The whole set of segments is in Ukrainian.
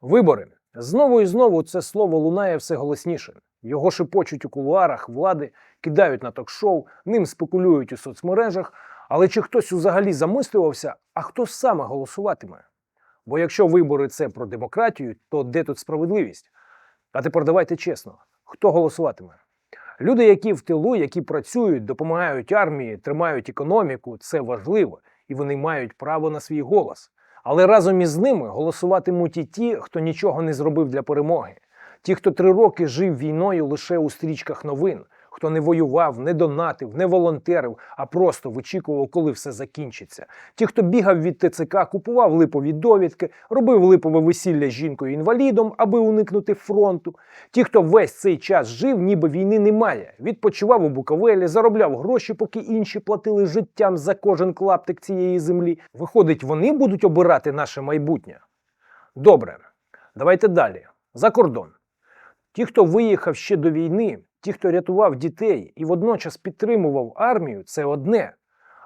Вибори. Знову і знову це слово лунає все голосніше. Його шепочуть у кулуарах влади, кидають на ток-шоу, ним спекулюють у соцмережах. Але чи хтось взагалі замислювався, а хто саме голосуватиме? Бо якщо вибори це про демократію, то де тут справедливість? А тепер давайте чесно, хто голосуватиме? Люди, які в тилу, які працюють, допомагають армії, тримають економіку, це важливо, і вони мають право на свій голос. Але разом із ними голосуватимуть і ті, хто нічого не зробив для перемоги, ті, хто три роки жив війною лише у стрічках новин, хто не воював, не донатив, не волонтерив, а просто вичікував, коли все закінчиться. Ті, хто бігав від ТЦК, купував липові довідки, робив липове весілля з жінкою інвалідом, аби уникнути фронту. Ті, хто весь цей час жив, ніби війни немає, відпочивав у Буковелі, заробляв гроші, поки інші платили життям за кожен клаптик цієї землі. Виходить, вони будуть обирати наше майбутнє. Добре, давайте далі. За кордон. Ті, хто виїхав ще до війни, ті, хто рятував дітей і водночас підтримував армію, це одне.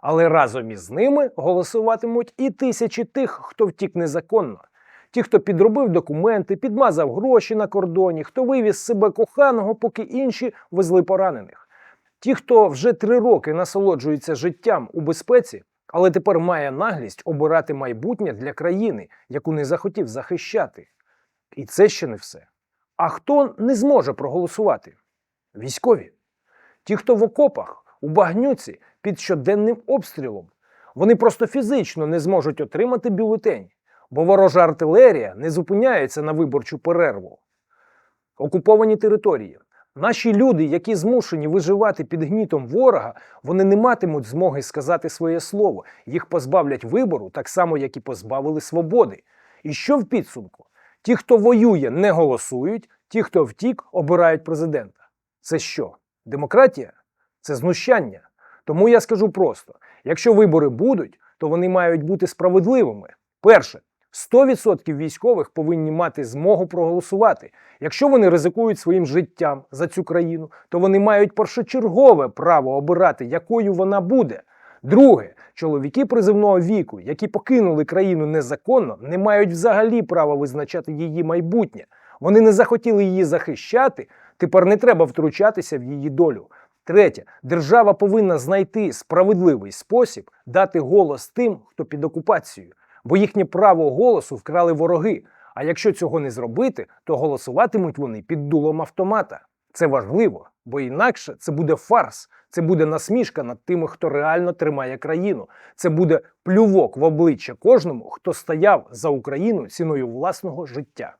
Але разом із ними голосуватимуть і тисячі тих, хто втік незаконно. Ті, хто підробив документи, підмазав гроші на кордоні, хто вивіз себе коханого, поки інші везли поранених. Ті, хто вже три роки насолоджується життям у безпеці, але тепер має наглість обирати майбутнє для країни, яку не захотів захищати. І це ще не все. А хто не зможе проголосувати? Військові. Ті, хто в окопах, у багнюці, під щоденним обстрілом. Вони просто фізично не зможуть отримати бюлетень, бо ворожа артилерія не зупиняється на виборчу перерву. Окуповані території. Наші люди, які змушені виживати під гнітом ворога, вони не матимуть змоги сказати своє слово. Їх позбавлять вибору, так само, як і позбавили свободи. І що в підсумку? Ті, хто воює, не голосують, ті, хто втік, обирають президента. Це що? Демократія? Це знущання. Тому я скажу просто: якщо вибори будуть, то вони мають бути справедливими. Перше, 100% військових повинні мати змогу проголосувати. Якщо вони ризикують своїм життям за цю країну, то вони мають першочергове право обирати, якою вона буде. Друге, чоловіки призивного віку, які покинули країну незаконно, не мають взагалі права визначати її майбутнє. Вони не захотіли її захищати, тепер не треба втручатися в її долю. Третє, держава повинна знайти справедливий спосіб дати голос тим, хто під окупацією, бо їхнє право голосу вкрали вороги. А якщо цього не зробити, то голосуватимуть вони під дулом автомата. Це важливо, бо інакше це буде фарс, це буде насмішка над тими, хто реально тримає країну. Це буде плювок в обличчя кожному, хто стояв за Україну ціною власного життя.